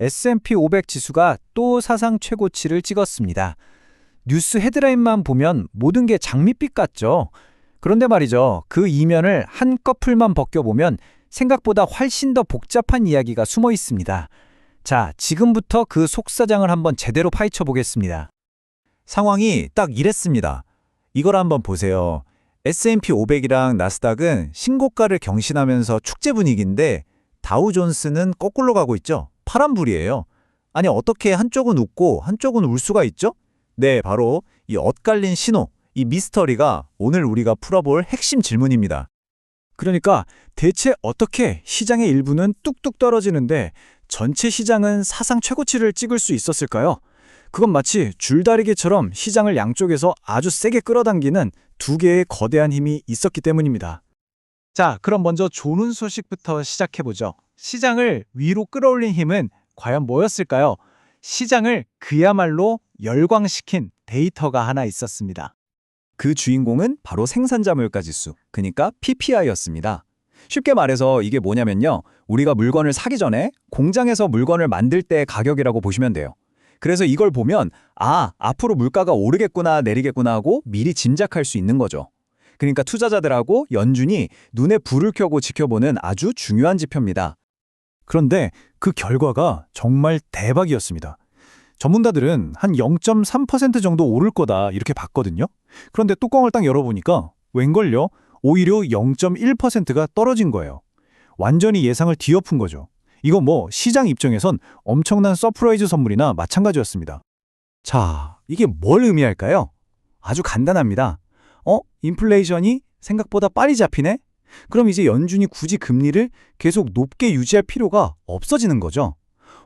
S&P 500 지수가 또 사상 최고치를 찍었습니다. 뉴스 헤드라인만 보면 모든 게 장밋빛 같죠? 그런데 말이죠. 그 이면을 한꺼풀만 벗겨보면 생각보다 훨씬 더 복잡한 이야기가 숨어 있습니다. 자, 지금부터 그 속사장을 한번 제대로 파헤쳐 보겠습니다. 상황이 딱 이랬습니다. 이걸 한번 보세요. S&P 500이랑 나스닥은 신고가를 경신하면서 축제 분위기인데 다우존스는 거꾸로 가고 있죠. 파란불이에요. 아니 어떻게 한쪽은 웃고 한쪽은 울 수가 있죠? 네, 바로 이 엇갈린 신호, 이 미스터리가 오늘 우리가 풀어볼 핵심 질문입니다. 그러니까 대체 어떻게 시장의 일부는 뚝뚝 떨어지는데 전체 시장은 사상 최고치를 찍을 수 있었을까요? 그건 마치 줄다리기처럼 시장을 양쪽에서 아주 세게 끌어당기는 두 개의 거대한 힘이 있었기 때문입니다. 자, 그럼 먼저 좋은 소식부터 시작해보죠. 시장을 위로 끌어올린 힘은 과연 뭐였을까요? 시장을 그야말로 열광시킨 데이터가 하나 있었습니다. 그 주인공은 바로 생산자 물가 지수, 그러니까 PPI였습니다. 쉽게 말해서 이게 뭐냐면요. 우리가 물건을 사기 전에 공장에서 물건을 만들 때 가격이라고 보시면 돼요. 그래서 이걸 보면 아, 앞으로 물가가 오르겠구나 내리겠구나 하고 미리 짐작할 수 있는 거죠. 그러니까 투자자들하고 연준이 눈에 불을 켜고 지켜보는 아주 중요한 지표입니다. 그런데 그 결과가 정말 대박이었습니다. 전문가들은 한 0.3% 정도 오를 거다 이렇게 봤거든요. 그런데 뚜껑을 딱 열어보니까 웬걸요? 오히려 0.1%가 떨어진 거예요. 완전히 예상을 뒤엎은 거죠. 이거 뭐 시장 입장에선 엄청난 서프라이즈 선물이나 마찬가지였습니다. 자, 이게 뭘 의미할까요? 아주 간단합니다. 어? 인플레이션이 생각보다 빨리 잡히네? 그럼 이제 연준이 굳이 금리를 계속 높게 유지할 필요가 없어지는 거죠.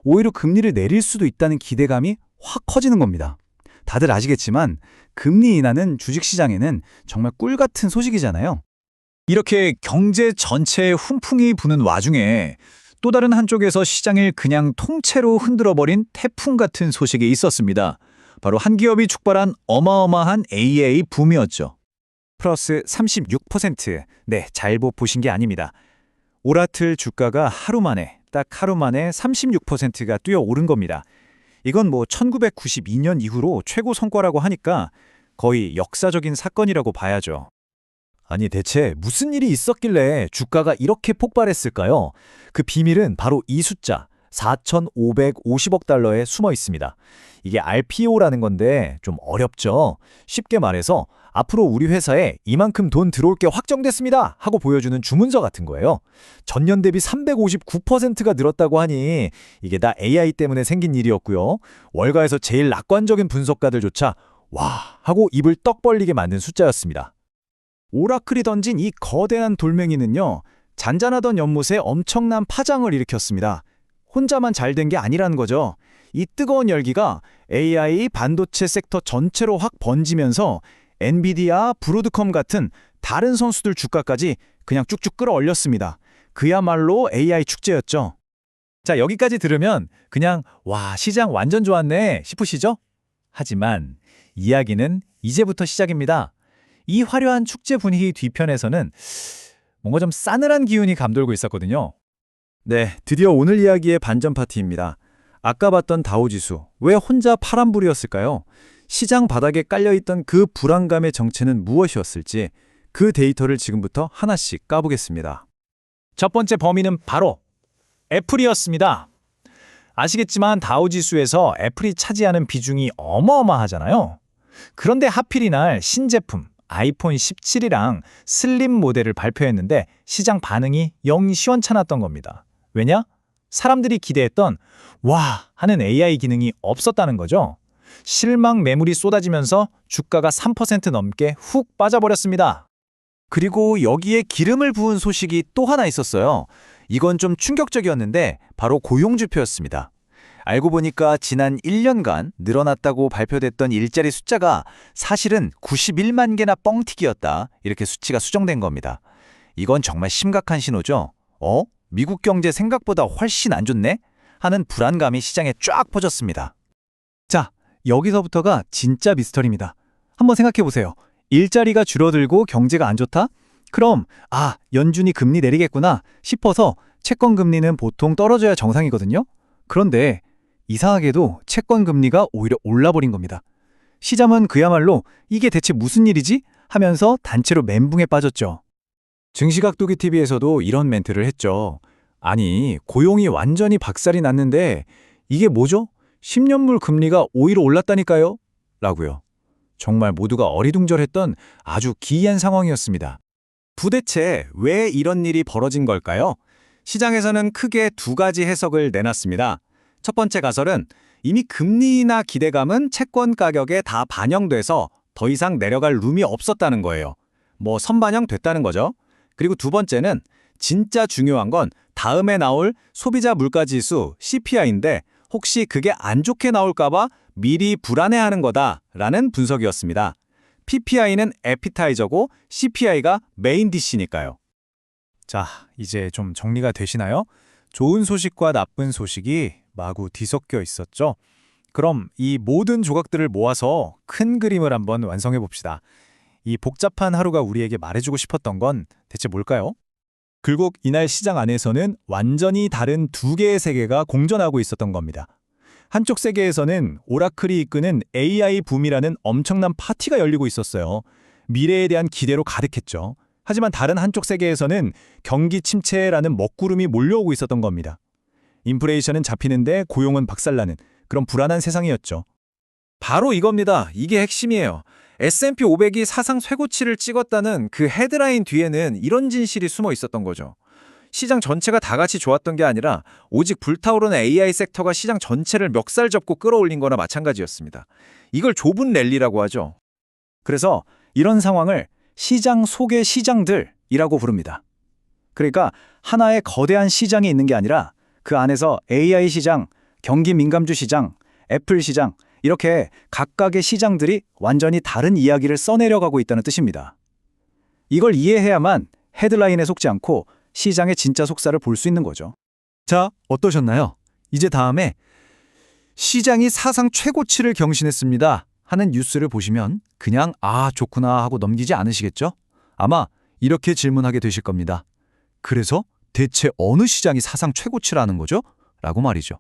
오히려 금리를 내릴 수도 있다는 기대감이 확 커지는 겁니다. 다들 아시겠지만 금리 인하는 주식시장에는 정말 꿀 같은 소식이잖아요. 이렇게 경제 전체에 훈풍이 부는 와중에 또 다른 한쪽에서 시장을 그냥 통째로 흔들어버린 태풍 같은 소식이 있었습니다. 바로 한 기업이 축발한 어마어마한 AA 붐이었죠. 플러스 36%. 네, 잘못 보신 게 아닙니다. 오라틀 주가가 하루 만에, 딱 하루 만에 36%가 뛰어오른 겁니다. 이건 뭐 1992년 이후로 최고 성과라고 하니까 거의 역사적인 사건이라고 봐야죠. 아니 대체 무슨 일이 있었길래 주가가 이렇게 폭발했을까요? 그 비밀은 바로 이 숫자 4,550억 달러에 숨어 있습니다. 이게 RPO라는 건데 좀 어렵죠. 쉽게 말해서 앞으로 우리 회사에 이만큼 돈 들어올 게 확정됐습니다 하고 보여주는 주문서 같은 거예요. 전년 대비 359%가 늘었다고 하니 이게 다 AI 때문에 생긴 일이었고요. 월가에서 제일 낙관적인 분석가들조차 와 하고 입을 떡 벌리게 만든 숫자였습니다. 오라클이 던진 이 거대한 돌멩이는요. 잔잔하던 연못에 엄청난 파장을 일으켰습니다. 혼자만 잘 된 게 아니라는 거죠. 이 뜨거운 열기가 AI 반도체 섹터 전체로 확 번지면서 엔비디아, 브로드컴 같은 다른 선수들 주가까지 그냥 쭉쭉 끌어올렸습니다. 그야말로 AI 축제였죠. 자, 여기까지 들으면 그냥 와, 시장 완전 좋았네 싶으시죠? 하지만 이야기는 이제부터 시작입니다. 이 화려한 축제 분위기 뒤편에서는 뭔가 좀 싸늘한 기운이 감돌고 있었거든요. 네, 드디어 오늘 이야기의 반전 파티입니다. 아까 봤던 다우지수, 왜 혼자 파란불이었을까요? 시장 바닥에 깔려있던 그 불안감의 정체는 무엇이었을지 그 데이터를 지금부터 하나씩 까보겠습니다. 첫 번째 범인은 바로 애플이었습니다. 아시겠지만 다우지수에서 애플이 차지하는 비중이 어마어마하잖아요. 그런데 하필 이날 신제품 아이폰 17이랑 슬림 모델을 발표했는데 시장 반응이 영 시원찮았던 겁니다. 왜냐? 사람들이 기대했던 와 하는 AI 기능이 없었다는 거죠. 실망 매물이 쏟아지면서 주가가 3% 넘게 훅 빠져버렸습니다. 그리고 여기에 기름을 부은 소식이 또 하나 있었어요. 이건 좀 충격적이었는데 바로 고용주표였습니다. 알고 보니까 지난 1년간 늘어났다고 발표됐던 일자리 숫자가 사실은 91만 개나 뻥튀기였다. 이렇게 수치가 수정된 겁니다. 이건 정말 심각한 신호죠. 어? 미국 경제 생각보다 훨씬 안 좋네? 하는 불안감이 시장에 쫙 퍼졌습니다. 자, 여기서부터가 진짜 미스터리입니다. 한번 생각해 보세요. 일자리가 줄어들고 경제가 안 좋다? 그럼 아, 연준이 금리 내리겠구나 싶어서 채권 금리는 보통 떨어져야 정상이거든요. 그런데 이상하게도 채권 금리가 오히려 올라버린 겁니다. 시장은 그야말로 이게 대체 무슨 일이지? 하면서 단체로 멘붕에 빠졌죠. 증시각도기 TV에서도 이런 멘트를 했죠. 아니, 고용이 완전히 박살이 났는데 이게 뭐죠? 10년물 금리가 오히려 올랐다니까요? 라고요. 정말 모두가 어리둥절했던 아주 기이한 상황이었습니다. 부대체 왜 이런 일이 벌어진 걸까요? 시장에서는 크게 두 가지 해석을 내놨습니다. 첫 번째 가설은 이미 금리나 기대감은 채권 가격에 다 반영돼서 더 이상 내려갈 룸이 없었다는 거예요. 뭐 선반영됐다는 거죠. 그리고 두 번째는 진짜 중요한 건 다음에 나올 소비자 물가지수 CPI인데 혹시 그게 안 좋게 나올까봐 미리 불안해하는 거다라는 분석이었습니다. PPI는 에피타이저고 CPI가 메인 디시니까요. 자, 이제 좀 정리가 되시나요? 좋은 소식과 나쁜 소식이 마구 뒤섞여 있었죠. 그럼 이 모든 조각들을 모아서 큰 그림을 한번 완성해 봅시다. 이 복잡한 하루가 우리에게 말해주고 싶었던 건 대체 뭘까요? 결국 이날 시장 안에서는 완전히 다른 두 개의 세계가 공존하고 있었던 겁니다. 한쪽 세계에서는 오라클이 이끄는 AI 붐이라는 엄청난 파티가 열리고 있었어요. 미래에 대한 기대로 가득했죠. 하지만 다른 한쪽 세계에서는 경기 침체라는 먹구름이 몰려오고 있었던 겁니다. 인플레이션은 잡히는데 고용은 박살나는 그런 불안한 세상이었죠. 바로 이겁니다. 이게 핵심이에요. S&P 500이 사상 최고치를 찍었다는 그 헤드라인 뒤에는 이런 진실이 숨어 있었던 거죠. 시장 전체가 다 같이 좋았던 게 아니라 오직 불타오르는 AI 섹터가 시장 전체를 멱살 잡고 끌어올린 거나 마찬가지였습니다. 이걸 좁은 랠리라고 하죠. 그래서 이런 상황을 시장 속의 시장들이라고 부릅니다. 그러니까 하나의 거대한 시장이 있는 게 아니라 그 안에서 AI 시장, 경기 민감주 시장, 애플 시장 이렇게 각각의 시장들이 완전히 다른 이야기를 써내려가고 있다는 뜻입니다. 이걸 이해해야만 헤드라인에 속지 않고 시장의 진짜 속살을 볼수 있는 거죠. 자, 어떠셨나요? 이제 다음에 시장이 사상 최고치를 경신했습니다 하는 뉴스를 보시면 그냥 아, 좋구나 하고 넘기지 않으시겠죠? 아마 이렇게 질문하게 되실 겁니다. 그래서 대체 어느 시장이 사상 최고치라는 거죠? 라고 말이죠.